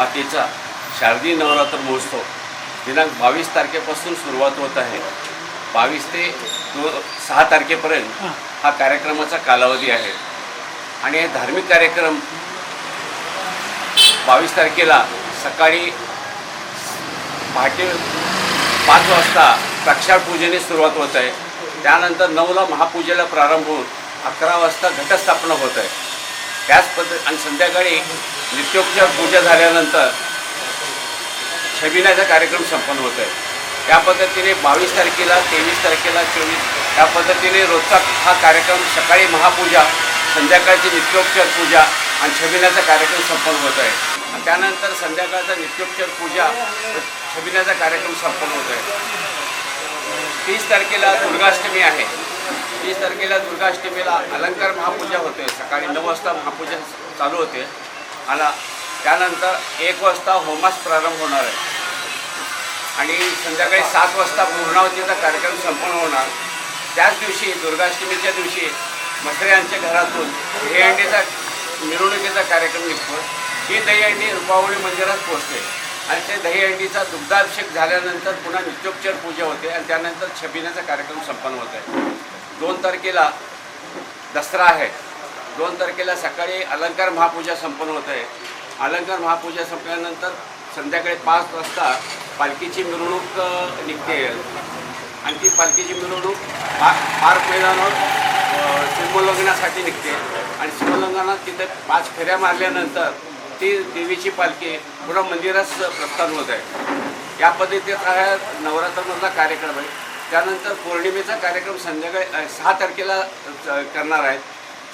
मातेचा शारदीय नवरात्र महोत्सव. दिनांक बावीस तारखेपासून सुरुवात होत आहे. बावीस ते दो सहा तारखेपर्यंत हा. कार्यक्रमाचा कालावधी आहे. आणि हे धार्मिक कार्यक्रम बावीस तारखेला सकाळी पहाटे पाच वाजता प्रक्षाळ पूजेने सुरुवात होत आहे. त्यानंतर नऊला महापूजेला प्रारंभ होऊन अकरा वाजता घटस्थापना होत आहे. त्याच पद्धत आणि संध्याकाळी नित्योपचार पूजा झाल्यानंतर छबिनाचा कार्यक्रम संपन्न होत आहे त्या पद्धतीने बावीस तारखेला तेवीस तारखेला चोवीस त्या पद्धतीने रोजचा हा कार्यक्रम सकाळी महापूजा संध्याकाळची नित्योपचार पूजा आणि छबिनाचा कार्यक्रम संपन्न होत आहे आणि त्यानंतर संध्याकाळचा नित्योपचार पूजा छबिनाचा कार्यक्रम संपन्न होत आहे तीस तारखेला दुर्गाष्टमी आहे. तीस तारखेला दुर्गाष्टमीला अलंकार महापूजा होते. सकाळी नऊ वाजता महापूजा चालू होते. आणि त्यानंतर एक वाजता होमास प्रारंभ होणार आहे. आणि संध्याकाळी सात वाजता पूर्णावतीचा कार्यक्रम संपन्न होणार. त्याच दिवशी दुर्गाष्टमीच्या दिवशी मसरे यांच्या घरातून दहीहंडीचा मिरवणुकीचा कार्यक्रम निघतो. ही दहीहंडी रुपावळी मंदिरात पोहोचते. आणि ते दहीहंडीचा दुग्धाभिषेक झाल्यानंतर पुन्हा नित्योपचार पूजा होते आणि त्यानंतर छबिनाचा कार्यक्रम संपन्न होत आहे. दोन तारखेला दसरा आहे. दोन तारखेला सकाळी अलंकार महापूजा संपन्न होत आहे. अलंकार महापूजा संपल्यानंतर संध्याकाळी पाच वाजता पालखीची मिरवणूक निघते. आणि ती पालखीची मिरवणूक पा पार्क मैदानावर अ, निघते. आणि सिमोल्लंघनात तिथे पाच फेऱ्या मारल्यानंतर ती देवीची पालखी पुन्हा मंदिरात प्रस्थान होत आहे. या पद्धतीचा हा नवरात्रमधला कार्यक्रम आहे. त्यानंतर पौर्णिमेचा कार्यक्रम संध्याकाळी सहा तारखेला करणार आहेत.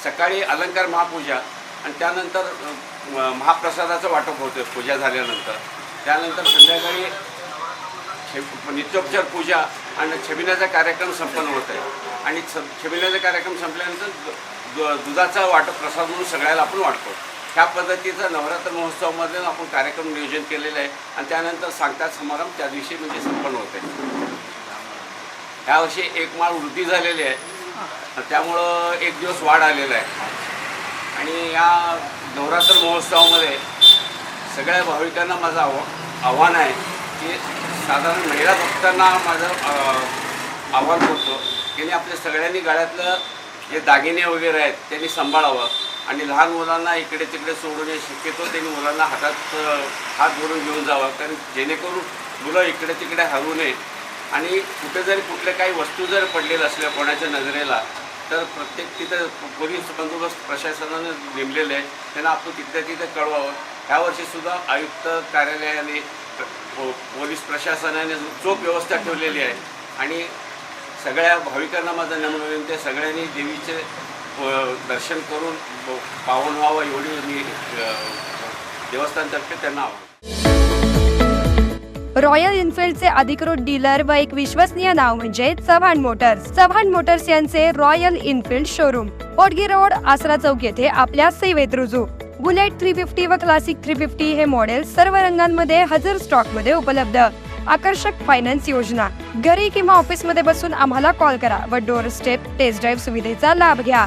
सकाळी अलंकार महापूजा आणि त्यानंतर महाप्रसादाचं वाटप होतं पूजा झाल्यानंतर. त्यानंतर संध्याकाळी नित्योपचार पूजा आणि छबिण्याचा कार्यक्रम संपन्न होत आहे. आणि छ छबिण्याचा कार्यक्रम संपल्यानंतर दु- दु- दुधाचा वाटप प्रसाद म्हणून सगळ्याला आपण वाटतो. ह्या पद्धतीचा नवरात्र महोत्सवामध्ये आपण कार्यक्रम नियोजन केलेलं आहे. आणि त्यानंतर सांगता समारंभ त्या दिवशी म्हणजे संपन्न होत आहे यावर्षी एक माळ वृद्धी झालेली आहे. त्यामुळं एक दिवस वाढ आलेला आहे. आणि या नवरात्र महोत्सवामध्ये सगळ्या भाविकांना माझं आव आव्हान आहे की साधारण महिला भक्तांना माझं आव्हान करतो की आपल्या सगळ्यांनी गळ्यातलं जे दागिने वगैरे आहेत त्यांनी सांभाळावं. आणि लहान मुलांना इकडे तिकडे सोडून शक्यतो त्यांनी मुलांना हातात हात धरून घेऊन जावा. कारण जेणेकरून मुलं इकडे तिकडे हरवू नये. आणि कुठे जरी कुठल्या काही वस्तू जर पडलेल्या असल्या कोणाच्या नजरेला तर प्रत्येक तिथं पोलीस बंदोबस्त प्रशासनानं नेमलेलं आहे. त्यांना आपण तिथल्या तिथे कळवावं. ह्यावर्षीसुद्धा आयुक्त कार्यालयाने पोलीस प्रशासनाने चोख व्यवस्था ठेवलेली आहे. आणि सगळ्या भाविकांना माझं नम्र विनंती आहे. सगळ्यांनी देवीचे दर्शन करून पाहून व्हावं एवढी मी देवस्थानतर्फे त्यांना रॉयल इन्फिल्डचे अधिकृत डीलर व एक विश्वसनीय नाव म्हणजे चव्हाण मोटर्स. चव्हाण मोटर्स यांचे royal Enfield showroom. Odgi road Asara Chowk येथे आपल्या सेवेत रुजू. बुलेट थ्री फिफ्टी व क्लासिक थ्री फिफ्टी हे मॉडेल सर्व रंगांमध्ये हजर स्टॉकमध्ये उपलब्ध. आकर्षक फायनान्स योजना. घरी किंवा ऑफिसमध्ये बसून आम्हाला कॉल करा व डोर स्टेप टेस्ट ड्राईव्ह सुविधेचा लाभ घ्या.